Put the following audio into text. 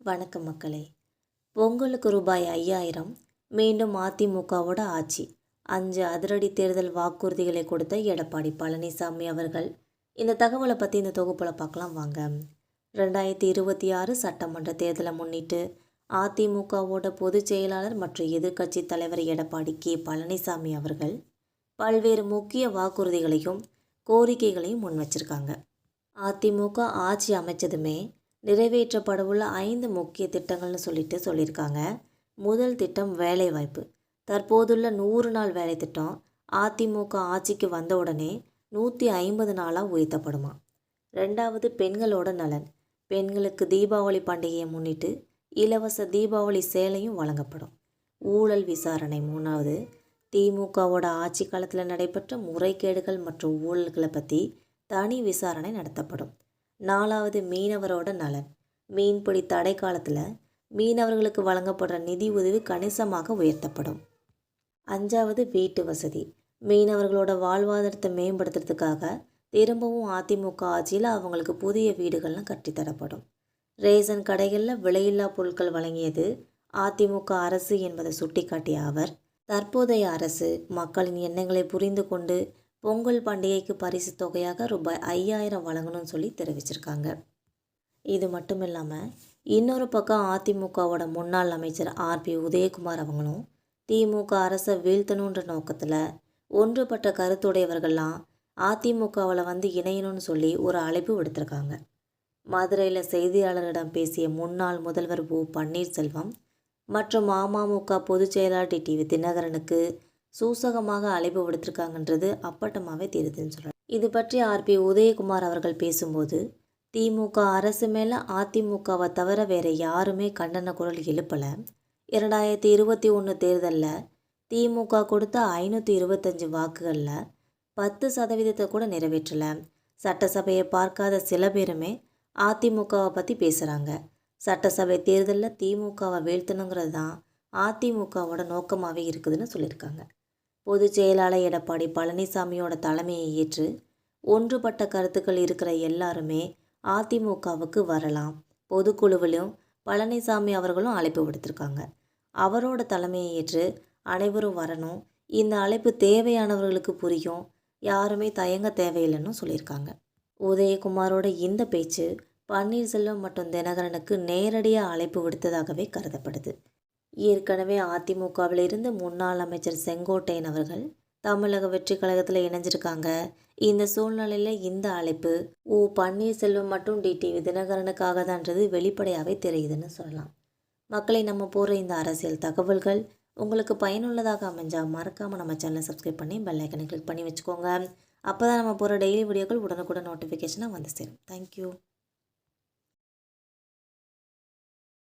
வணக்கம் மக்களே. பொங்கலுக்கு ரூபாய் ஐயாயிரம் மீண்டும் அதிமுகவோட ஆட்சி. அஞ்சு அதிரடி தேர்தல் வாக்குறுதிகளை கொடுத்த எடப்பாடி பழனிசாமி அவர்கள். இந்த தகவலை பற்றி இந்த தொகுப்பில் பார்க்கலாம் வாங்க. ரெண்டாயிரத்தி இருபத்தி ஆறு சட்டமன்ற தேர்தலை முன்னிட்டு அதிமுகவோட பொதுச் செயலாளர் மற்றும் எதிர்க்கட்சி தலைவர் எடப்பாடி கே. பழனிசாமி அவர்கள் பல்வேறு முக்கிய வாக்குறுதிகளையும் கோரிக்கைகளையும் முன் வச்சிருக்காங்க அதிமுக ஆட்சி அமைச்சதுமே நிறைவேற்றப்படவுள்ள ஐந்து முக்கிய திட்டங்கள்னு சொல்லிட்டு சொல்லியிருக்காங்க. முதல் திட்டம் வேலைவாய்ப்பு. தற்போதுள்ள நூறு நாள் வேலை திட்டம் அதிமுக ஆட்சிக்கு வந்த உடனே நூற்றி ஐம்பது நாளாக உயர்த்தப்படுமா? ரெண்டாவது பெண்களோட நலன். பெண்களுக்கு தீபாவளி பண்டிகையை முன்னிட்டு இலவச தீபாவளி சேலையும் வழங்கப்படும். ஊழல் விசாரணை மூணாவது திமுகவோட ஆட்சி காலத்தில் நடைபெற்ற முறைகேடுகள் மற்றும் ஊழல்களை பற்றி தனி விசாரணை நடத்தப்படும். நாலாவது மீனவரோட நலன். மீன்பிடி தடை காலத்தில் மீனவர்களுக்கு வழங்கப்படுற நிதி உதவி கணிசமாக உயர்த்தப்படும். அஞ்சாவது வீட்டு வசதி. மீனவர்களோட வாழ்வாதாரத்தை மேம்படுத்துறதுக்காக திரும்பவும் அதிமுக ஆட்சியில் அவங்களுக்கு புதிய வீடுகள்லாம் கட்டித்தரப்படும். ரேசன் கடைகளில் விலையில்லா பொருட்கள் வழங்கியது அதிமுக அரசு என்பதை சுட்டிக்காட்டிய அவர் தற்போதைய அரசு மக்களின் எண்ணங்களை புரிந்து கொண்டு பொங்கல் பண்டிகைக்கு பரிசு தொகையாக ரூபாய் ஐயாயிரம் வழங்கணும்னு சொல்லி தெரிவிச்சிருக்காங்க. இது மட்டும் இல்லாமல் இன்னொரு பக்கம் அதிமுகவோட முன்னாள் அமைச்சர் ஆர்பி உதயகுமார் அவங்களும் திமுக அரசை வீழ்த்தணுன்ற நோக்கத்தில் ஒன்றுபட்ட கருத்துடையவர்கள்லாம் அதிமுகவில் வந்து இணையணும்னு சொல்லி ஒரு அழைப்பு விடுத்திருக்காங்க. மதுரையில் செய்தியாளர்களிடம் பேசிய முன்னாள் முதல்வர் ஓ பன்னீர்செல்வம் மற்றும் அமமுக பொதுச் செயலாளர் டிடிவி தினகரனுக்கு சூசகமாக அழைப்பு விடுத்திருக்காங்கன்றது அப்பட்டமாகவே தெரியுதுன்னு சொல்கிறார் இது பற்றி ஆர்பி உதயகுமார் அவர்கள் பேசும்போது திமுக அரசு மேலே அதிமுகவை தவிர வேறு யாருமே கண்டன குரல் எழுப்பலை. இரண்டாயிரத்தி இருபத்தி ஒன்று தேர்தலில் திமுக கொடுத்த ஐநூற்றி இருபத்தஞ்சி வாக்குகளில் பத்து சதவீதத்தை கூட நிறைவேற்றலை. சட்டசபையை பார்க்காத சில பேருமே அதிமுகவை பற்றி பேசுகிறாங்க சட்டசபை தேர்தலில் திமுகவை வீழ்த்தணுங்கிறது தான் அதிமுகவோட நோக்கமாகவே இருக்குதுன்னு சொல்லியிருக்காங்க. பொதுச் செயலாளர் எடப்பாடி பழனிசாமியோட தலைமையை ஏற்று ஒன்றுபட்ட கருத்துக்கள் இருக்கிற எல்லாருமே அதிமுகவுக்கு வரலாம். பொதுக்குழுவிலும் பழனிசாமி அவர்களும் அழைப்பு விடுத்திருக்காங்க. அவரோட தலைமையை ஏற்று அனைவரும் வரணும். இந்த அழைப்பு தேவையானவர்களுக்கு புரியும். யாருமே தயங்க தேவையில்லைன்னு சொல்லியிருக்காங்க. உதயகுமாரோட இந்த பேச்சு பன்னீர்செல்வம் மற்றும் தினகரனுக்கு நேரடியாக அழைப்பு விடுத்ததாகவே கருதப்படுது. ஏற்கனவே அதிமுகவில் இருந்து முன்னாள் அமைச்சர் செங்கோட்டையன் அவர்கள் தமிழக வெற்றி கழகத்தில் இணைஞ்சிருக்காங்க. இந்த சூழ்நிலையில் இந்த அழைப்பு ஓ பன்னீர்செல்வம் மற்றும் டிடிவி தினகரனுக்காக தான்றது வெளிப்படையாகவே தெரியுதுன்னு சொல்லலாம். மக்களை நம்ம போகிற இந்த அரசியல் தகவல்கள் உங்களுக்கு பயனுள்ளதாக அமைஞ்சால் மறக்காமல் நம்ம சேனலை சப்ஸ்கிரைப் பண்ணி பெல் ஐக்கனை கிளிக் பண்ணி வச்சுக்கோங்க. அப்போ தான் நம்ம போகிற டெய்லி வீடியோக்கள் உடனுக்குடன் நோட்டிஃபிகேஷனாக வந்து சேரும். தேங்க்யூ